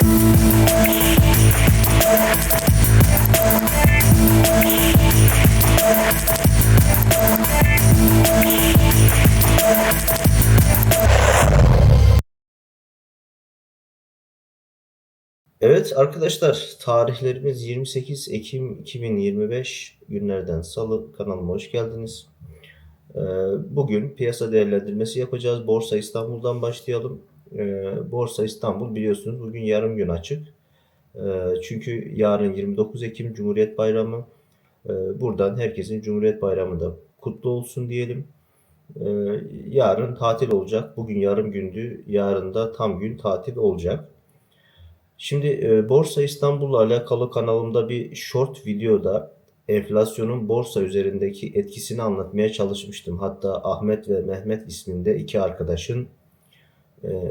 Evet arkadaşlar tarihlerimiz 28 Ekim 2025 günlerden salı kanalıma hoş geldiniz. Ee, Bugün piyasa değerlendirmesi yapacağız. Borsa İstanbul'dan başlayalım. Ee, Borsa İstanbul biliyorsunuz bugün yarım gün açık. Ee, Çünkü yarın 29 Ekim Cumhuriyet Bayramı. Ee, Buradan herkesin Cumhuriyet Bayramı da kutlu olsun diyelim. Ee, Yarın tatil olacak. Bugün yarım gündü. Yarın da tam gün tatil olacak. Şimdi e, Borsa İstanbul'la alakalı kanalımda bir short videoda enflasyonun borsa üzerindeki etkisini anlatmaya çalışmıştım. Hatta Ahmet ve Mehmet isminde iki arkadaşın e,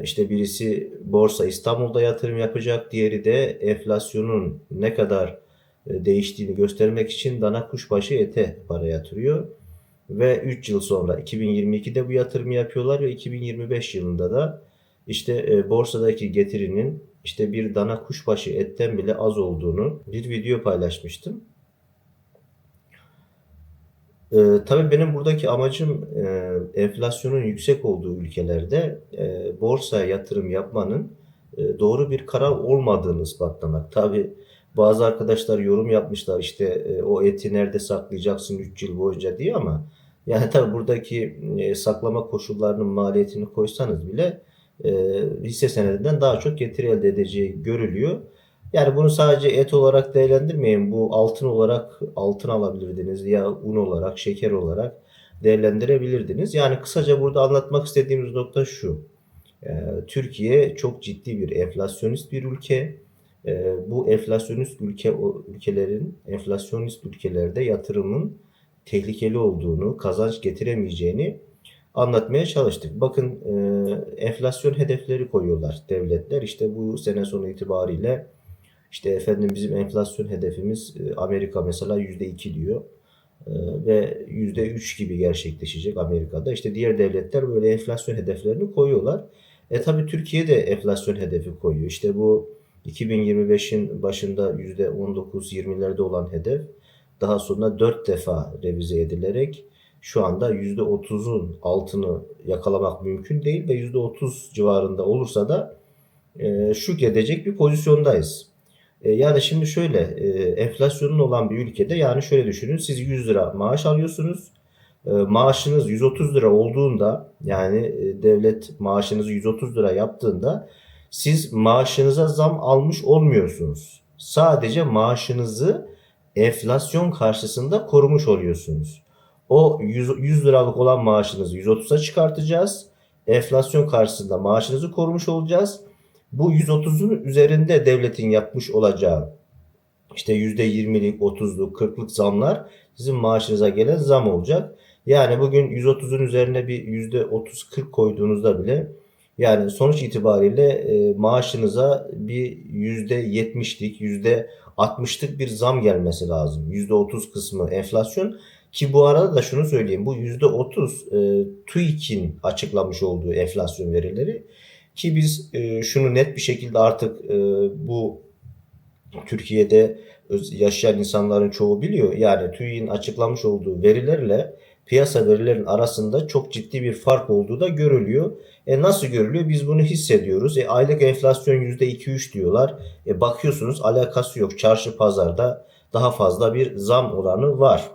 işte birisi Borsa İstanbul'da yatırım yapacak, diğeri de enflasyonun ne kadar e, değiştiğini göstermek için dana kuşbaşı ete para yatırıyor. Ve 3 yıl sonra 2022'de bu yatırımı yapıyorlar ve 2025 yılında da işte e, borsadaki getirinin işte bir dana kuşbaşı etten bile az olduğunu bir video paylaşmıştım. Ee, tabii benim buradaki amacım e, enflasyonun yüksek olduğu ülkelerde e, borsaya yatırım yapmanın e, doğru bir karar olmadığını ispatlamak. Tabii bazı arkadaşlar yorum yapmışlar işte e, o eti nerede saklayacaksın 3 yıl boyunca diye ama yani tabii buradaki e, saklama koşullarının maliyetini koysanız bile e, hisse senedinden daha çok getiri elde edeceği görülüyor. Yani bunu sadece et olarak değerlendirmeyin. Bu altın olarak altın alabilirdiniz ya un olarak, şeker olarak değerlendirebilirdiniz. Yani kısaca burada anlatmak istediğimiz nokta şu. E, Türkiye çok ciddi bir enflasyonist bir ülke. E, bu enflasyonist ülke ülkelerin enflasyonist ülkelerde yatırımın tehlikeli olduğunu, kazanç getiremeyeceğini anlatmaya çalıştık. Bakın e, enflasyon hedefleri koyuyorlar devletler. İşte bu sene sonu itibariyle işte efendim bizim enflasyon hedefimiz e, Amerika mesela %2 diyor. E, ve %3 gibi gerçekleşecek Amerika'da. İşte diğer devletler böyle enflasyon hedeflerini koyuyorlar. E tabi Türkiye de enflasyon hedefi koyuyor. İşte bu 2025'in başında %19-20'lerde olan hedef daha sonra 4 defa revize edilerek şu anda %30'un altını yakalamak mümkün değil ve %30 civarında olursa da e, şük edecek bir pozisyondayız. E, yani şimdi şöyle e, enflasyonun olan bir ülkede yani şöyle düşünün siz 100 lira maaş alıyorsunuz. E, maaşınız 130 lira olduğunda yani e, devlet maaşınızı 130 lira yaptığında siz maaşınıza zam almış olmuyorsunuz. Sadece maaşınızı enflasyon karşısında korumuş oluyorsunuz. O 100, 100 liralık olan maaşınızı 130'a çıkartacağız. Enflasyon karşısında maaşınızı korumuş olacağız. Bu 130'un üzerinde devletin yapmış olacağı işte %20'lik, 30'luk, 40'lık zamlar sizin maaşınıza gelen zam olacak. Yani bugün 130'un üzerine bir %30-40 koyduğunuzda bile yani sonuç itibariyle e, maaşınıza bir %70'lik, %60'lık bir zam gelmesi lazım. %30 kısmı enflasyon. Ki bu arada da şunu söyleyeyim. Bu %30 e, TÜİK'in açıklamış olduğu enflasyon verileri. Ki biz e, şunu net bir şekilde artık e, bu Türkiye'de yaşayan insanların çoğu biliyor. Yani TÜİK'in açıklamış olduğu verilerle piyasa verilerin arasında çok ciddi bir fark olduğu da görülüyor. E nasıl görülüyor? Biz bunu hissediyoruz. E aylık enflasyon %2-3 diyorlar. E bakıyorsunuz alakası yok. Çarşı pazarda daha fazla bir zam oranı var.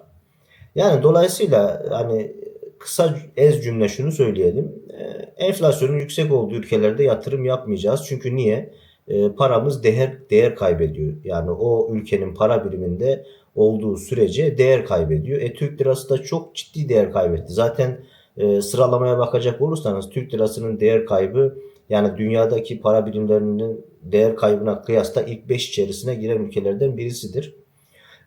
Yani dolayısıyla hani kısa ez cümle şunu söyleyelim. E, enflasyonun yüksek olduğu ülkelerde yatırım yapmayacağız. Çünkü niye? E, paramız değer değer kaybediyor. Yani o ülkenin para biriminde olduğu sürece değer kaybediyor. E Türk lirası da çok ciddi değer kaybetti. Zaten e, sıralamaya bakacak olursanız Türk lirasının değer kaybı yani dünyadaki para birimlerinin değer kaybına kıyasla ilk 5 içerisine giren ülkelerden birisidir.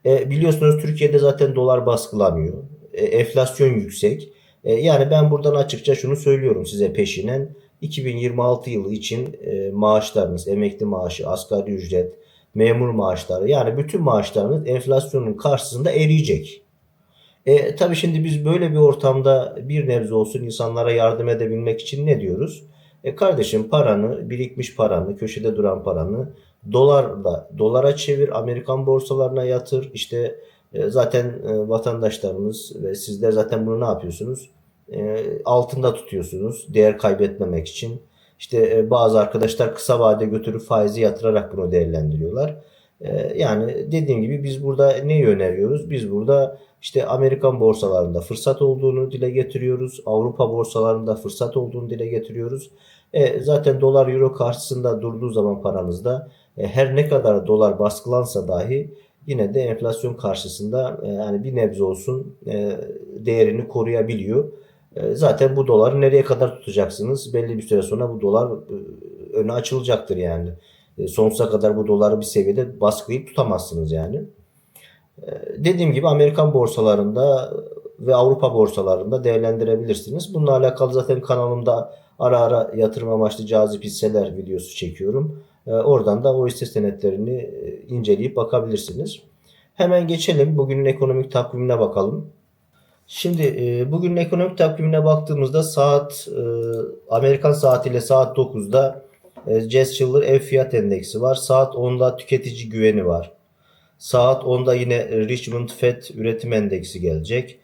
E, biliyorsunuz Türkiye'de zaten dolar baskılanıyor. E, enflasyon yüksek. E, yani ben buradan açıkça şunu söylüyorum size peşinen. 2026 yılı için e, maaşlarınız, emekli maaşı, asgari ücret, memur maaşları yani bütün maaşlarınız enflasyonun karşısında eriyecek. E, tabii şimdi biz böyle bir ortamda bir nebze olsun insanlara yardım edebilmek için ne diyoruz? E kardeşim paranı, birikmiş paranı, köşede duran paranı dolarla dolara çevir, Amerikan borsalarına yatır. İşte zaten e, vatandaşlarımız ve sizler zaten bunu ne yapıyorsunuz? E, altında tutuyorsunuz değer kaybetmemek için. İşte e, bazı arkadaşlar kısa vade götürüp faizi yatırarak bunu değerlendiriyorlar. E, yani dediğim gibi biz burada neyi öneriyoruz? Biz burada işte Amerikan borsalarında fırsat olduğunu dile getiriyoruz. Avrupa borsalarında fırsat olduğunu dile getiriyoruz. E, zaten dolar euro karşısında durduğu zaman paranızda e, her ne kadar dolar baskılansa dahi yine de enflasyon karşısında e, yani bir nebze olsun e, değerini koruyabiliyor. E, zaten bu doları nereye kadar tutacaksınız? Belli bir süre sonra bu dolar öne açılacaktır yani. Sonsuza kadar bu doları bir seviyede baskılayıp tutamazsınız yani. Dediğim gibi Amerikan borsalarında ve Avrupa borsalarında değerlendirebilirsiniz. Bununla alakalı zaten kanalımda ara ara yatırım amaçlı cazip hisseler videosu çekiyorum. E, oradan da o hisse senetlerini e, inceleyip bakabilirsiniz. Hemen geçelim bugünün ekonomik takvimine bakalım. Şimdi e, bugünün ekonomik takvimine baktığımızda saat e, Amerikan saatiyle saat 9'da e, Jess Schiller ev fiyat endeksi var. Saat 10'da tüketici güveni var. Saat 10'da yine Richmond Fed üretim endeksi gelecek.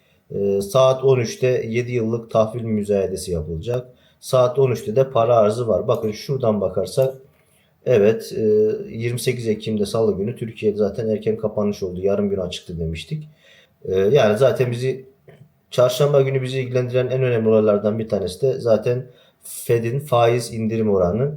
Saat 13'te 7 yıllık tahvil müzayedesi yapılacak. Saat 13'te de para arzı var. Bakın şuradan bakarsak evet e, 28 Ekim'de salı günü Türkiye'de zaten erken kapanış oldu. Yarım gün açıktı demiştik. E, yani zaten bizi Çarşamba günü bizi ilgilendiren en önemli olaylardan bir tanesi de zaten Fed'in faiz indirim oranı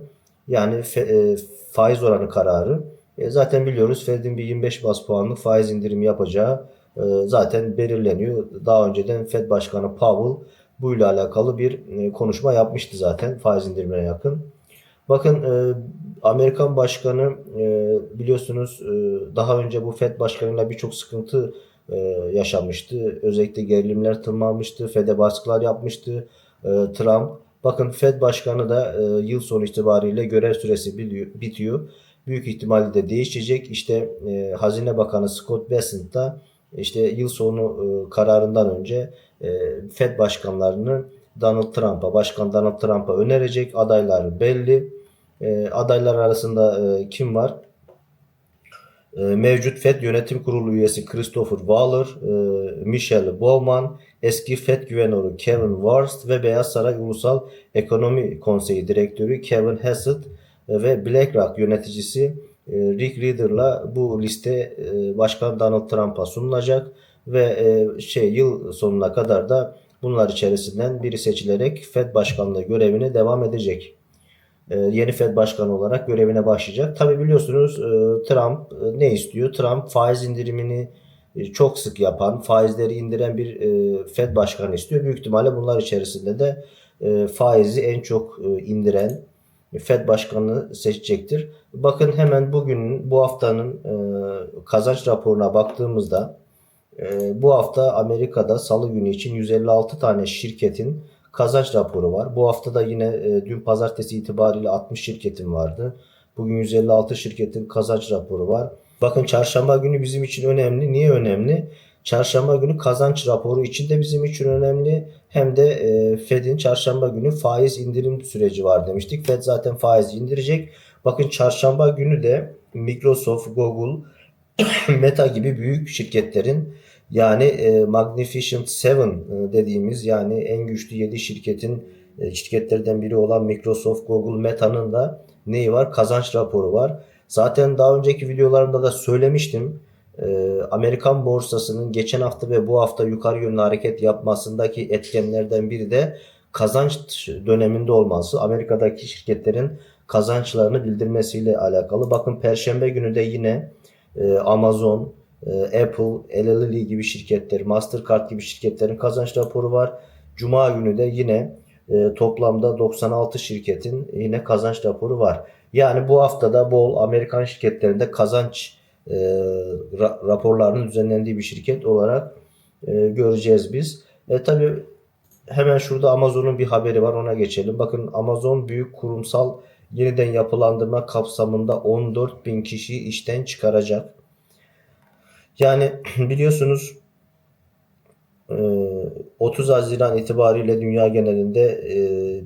yani e, faiz oranı kararı. E, zaten biliyoruz Fed'in bir 25 bas puanlık faiz indirimi yapacağı e, zaten belirleniyor. Daha önceden Fed Başkanı Powell bu ile alakalı bir e, konuşma yapmıştı zaten faiz indirimine yakın. Bakın e, Amerikan Başkanı e, biliyorsunuz e, daha önce bu Fed Başkanı'yla birçok sıkıntı e, yaşamıştı. Özellikle gerilimler tırmanmıştı. Fed'e baskılar yapmıştı. E, Trump. Bakın Fed Başkanı da e, yıl sonu itibariyle görev süresi bitiyor. Büyük ihtimalle de değişecek. İşte e, Hazine Bakanı Scott Bessent da işte yıl sonu e, kararından önce e, Fed başkanlarını Donald Trump'a, Başkan Donald Trump'a önerecek. Adaylar belli. E, adaylar arasında e, kim var? Ee, mevcut FED Yönetim Kurulu üyesi Christopher Waller, e, Michelle Bowman, eski FED güvenörü Kevin Warst ve Beyaz Saray Ulusal Ekonomi Konseyi Direktörü Kevin Hassett e, ve BlackRock yöneticisi e, Rick Rieder'la bu liste Başkan Donald Trump'a sunulacak ve şey yıl sonuna kadar da bunlar içerisinden biri seçilerek FED başkanlığı görevine devam edecek. E, yeni Fed Başkanı olarak görevine başlayacak. Tabi biliyorsunuz e, Trump e, ne istiyor? Trump faiz indirimini çok sık yapan, faizleri indiren bir Fed Başkanı istiyor. Büyük ihtimalle bunlar içerisinde de faizi en çok indiren Fed Başkanı seçecektir. Bakın hemen bugün bu haftanın kazanç raporuna baktığımızda bu hafta Amerika'da salı günü için 156 tane şirketin kazanç raporu var. Bu hafta da yine e, dün pazartesi itibariyle 60 şirketim vardı. Bugün 156 şirketin kazanç raporu var. Bakın çarşamba günü bizim için önemli. Niye önemli? Çarşamba günü kazanç raporu için de bizim için önemli. Hem de e, Fed'in çarşamba günü faiz indirim süreci var demiştik. Fed zaten faiz indirecek. Bakın çarşamba günü de Microsoft, Google, Meta gibi büyük şirketlerin yani e, Magnificent Seven e, dediğimiz yani en güçlü 7 şirketin e, şirketlerden biri olan Microsoft, Google, Meta'nın da neyi var? Kazanç raporu var. Zaten daha önceki videolarımda da söylemiştim. E, Amerikan borsasının geçen hafta ve bu hafta yukarı yönlü hareket yapmasındaki etkenlerden biri de kazanç döneminde olması. Amerika'daki şirketlerin kazançlarını bildirmesiyle alakalı. Bakın Perşembe günü de yine e, Amazon, ee, Apple, LLL gibi şirketler, Mastercard gibi şirketlerin kazanç raporu var. Cuma günü de yine e, toplamda 96 şirketin yine kazanç raporu var. Yani bu haftada bol Amerikan şirketlerinde kazanç e, ra- raporlarının düzenlendiği bir şirket olarak e, göreceğiz biz. E, tabii hemen şurada Amazon'un bir haberi var ona geçelim. Bakın Amazon büyük kurumsal yeniden yapılandırma kapsamında 14 bin kişiyi işten çıkaracak. Yani biliyorsunuz Ee, 30 Haziran itibariyle dünya genelinde e,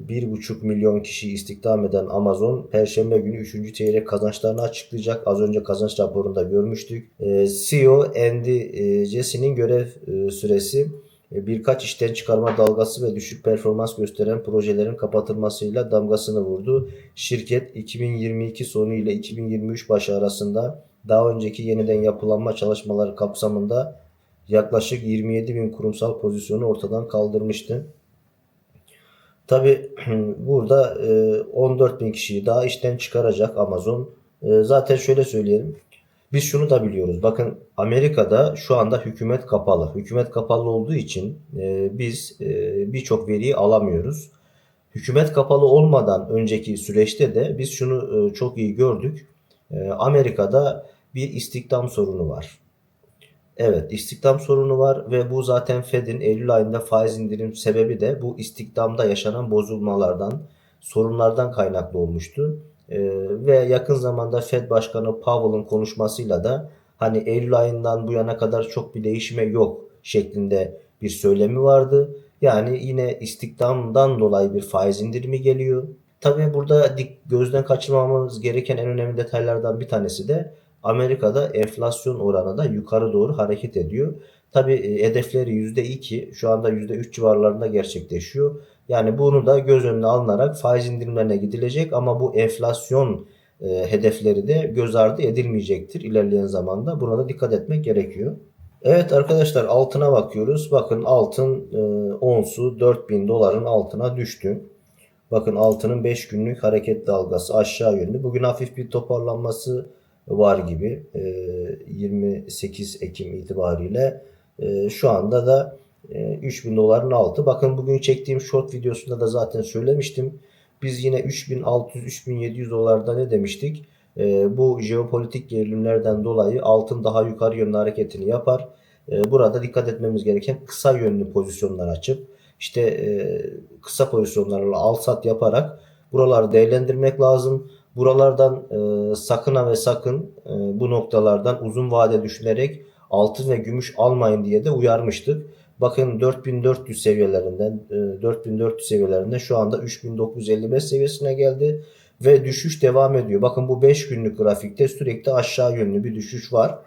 1,5 milyon kişiyi istihdam eden Amazon Perşembe günü 3. çeyrek kazançlarını açıklayacak. Az önce kazanç raporunda görmüştük. Ee, CEO Andy e, Jesse'nin görev e, süresi e, birkaç işten çıkarma dalgası ve düşük performans gösteren projelerin kapatılmasıyla damgasını vurdu. Şirket 2022 sonu ile 2023 başı arasında daha önceki yeniden yapılanma çalışmaları kapsamında yaklaşık 27 bin kurumsal pozisyonu ortadan kaldırmıştı. Tabi burada 14 bin kişiyi daha işten çıkaracak Amazon. E, zaten şöyle söyleyelim. Biz şunu da biliyoruz. Bakın Amerika'da şu anda hükümet kapalı. Hükümet kapalı olduğu için e, biz e, birçok veriyi alamıyoruz. Hükümet kapalı olmadan önceki süreçte de biz şunu e, çok iyi gördük. E, Amerika'da bir istihdam sorunu var. Evet, istihdam sorunu var ve bu zaten Fed'in Eylül ayında faiz indirim sebebi de bu istihdamda yaşanan bozulmalardan, sorunlardan kaynaklı olmuştu. Ee, ve yakın zamanda Fed Başkanı Powell'ın konuşmasıyla da hani Eylül ayından bu yana kadar çok bir değişme yok şeklinde bir söylemi vardı. Yani yine istihdamdan dolayı bir faiz indirimi geliyor. Tabii burada dik, gözden kaçırmamamız gereken en önemli detaylardan bir tanesi de Amerika'da enflasyon oranı da yukarı doğru hareket ediyor. Tabi e, hedefleri %2 şu anda %3 civarlarında gerçekleşiyor. Yani bunu da göz önüne alınarak faiz indirimlerine gidilecek ama bu enflasyon e, hedefleri de göz ardı edilmeyecektir ilerleyen zamanda. Buna da dikkat etmek gerekiyor. Evet arkadaşlar altına bakıyoruz. Bakın altın e, onsu 4000 doların altına düştü. Bakın altının 5 günlük hareket dalgası aşağı yönlü. Bugün hafif bir toparlanması var gibi 28 Ekim itibariyle şu anda da 3000 doların altı. Bakın bugün çektiğim short videosunda da zaten söylemiştim. Biz yine 3600-3700 dolarda ne demiştik? Bu jeopolitik gerilimlerden dolayı altın daha yukarı yönlü hareketini yapar. Burada dikkat etmemiz gereken kısa yönlü pozisyonlar açıp işte kısa pozisyonlarla al sat yaparak buraları değerlendirmek lazım. Buralardan e, sakın ve sakın e, bu noktalardan uzun vade düşünerek altın ve gümüş almayın diye de uyarmıştık. Bakın 4400 seviyelerinden e, 4400 seviyelerinde şu anda 3955 seviyesine geldi ve düşüş devam ediyor. Bakın bu 5 günlük grafikte sürekli aşağı yönlü bir düşüş var.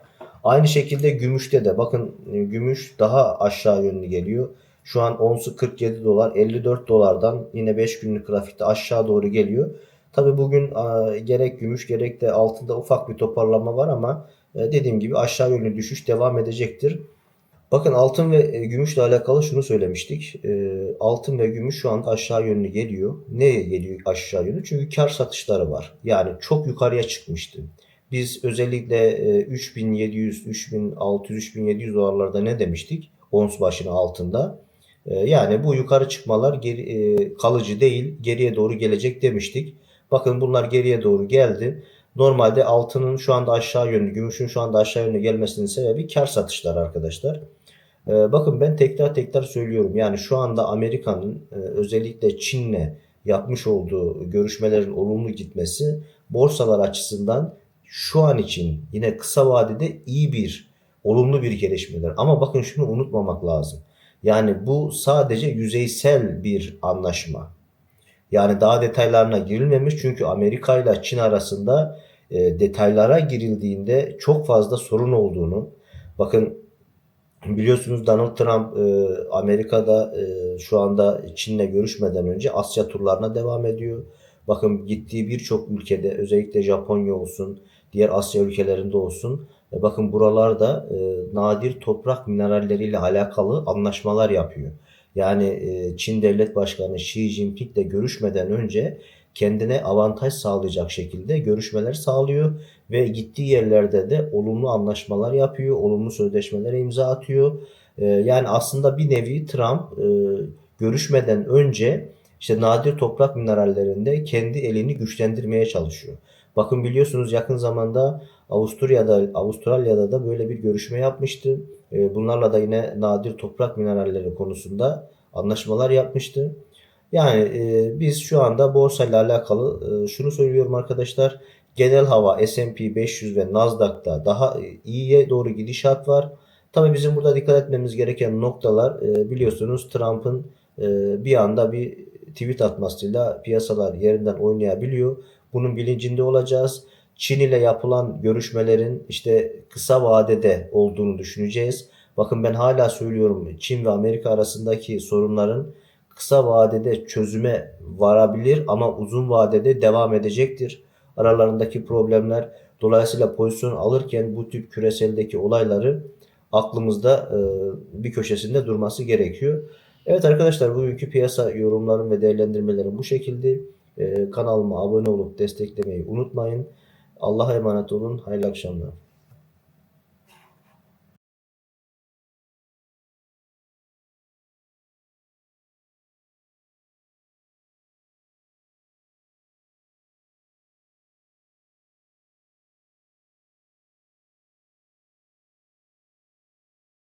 Aynı şekilde gümüşte de bakın e, gümüş daha aşağı yönlü geliyor. Şu an onsu 47 dolar 54 dolardan yine 5 günlük grafikte aşağı doğru geliyor. Tabi bugün gerek gümüş gerek de altında ufak bir toparlama var ama e, dediğim gibi aşağı yönlü düşüş devam edecektir. Bakın altın ve e, gümüşle alakalı şunu söylemiştik. E, altın ve gümüş şu anda aşağı yönlü geliyor. Neye geliyor aşağı yönlü? Çünkü kar satışları var. Yani çok yukarıya çıkmıştı. Biz özellikle e, 3700, 3600, 3700 dolarlarda ne demiştik? Ons başına altında. E, yani bu yukarı çıkmalar e, kalıcı değil, geriye doğru gelecek demiştik. Bakın bunlar geriye doğru geldi. Normalde altının şu anda aşağı yönlü, gümüşün şu anda aşağı yönlü gelmesinin sebebi kar satışları arkadaşlar. Ee, bakın ben tekrar tekrar söylüyorum. Yani şu anda Amerika'nın e, özellikle Çin'le yapmış olduğu görüşmelerin olumlu gitmesi borsalar açısından şu an için yine kısa vadede iyi bir olumlu bir gelişmeler. Ama bakın şunu unutmamak lazım. Yani bu sadece yüzeysel bir anlaşma. Yani daha detaylarına girilmemiş çünkü Amerika ile Çin arasında e, detaylara girildiğinde çok fazla sorun olduğunu bakın biliyorsunuz Donald Trump e, Amerika'da e, şu anda Çin'le görüşmeden önce Asya turlarına devam ediyor. Bakın gittiği birçok ülkede özellikle Japonya olsun diğer Asya ülkelerinde olsun bakın buralarda e, nadir toprak mineralleriyle alakalı anlaşmalar yapıyor. Yani e, Çin Devlet Başkanı Xi Jinping ile görüşmeden önce kendine avantaj sağlayacak şekilde görüşmeler sağlıyor ve gittiği yerlerde de olumlu anlaşmalar yapıyor, olumlu sözleşmelere imza atıyor. E, yani aslında bir nevi Trump e, görüşmeden önce işte nadir toprak minerallerinde kendi elini güçlendirmeye çalışıyor. Bakın biliyorsunuz yakın zamanda Avusturya'da Avustralya'da da böyle bir görüşme yapmıştı. Ee, bunlarla da yine nadir toprak mineralleri konusunda anlaşmalar yapmıştı. Yani e, biz şu anda borsa alakalı e, şunu söylüyorum arkadaşlar. Genel hava S&P 500 ve Nasdaq'ta daha iyiye doğru gidişat var. Tabii bizim burada dikkat etmemiz gereken noktalar e, biliyorsunuz Trump'ın e, bir anda bir tweet atmasıyla piyasalar yerinden oynayabiliyor. Bunun bilincinde olacağız. Çin ile yapılan görüşmelerin işte kısa vadede olduğunu düşüneceğiz. Bakın ben hala söylüyorum Çin ve Amerika arasındaki sorunların kısa vadede çözüme varabilir ama uzun vadede devam edecektir. Aralarındaki problemler dolayısıyla pozisyon alırken bu tip küreseldeki olayları aklımızda e, bir köşesinde durması gerekiyor. Evet arkadaşlar bugünkü piyasa yorumlarım ve değerlendirmelerim bu şekilde. E, kanalıma abone olup desteklemeyi unutmayın. Allah'a emanet olun. Hayırlı akşamlar.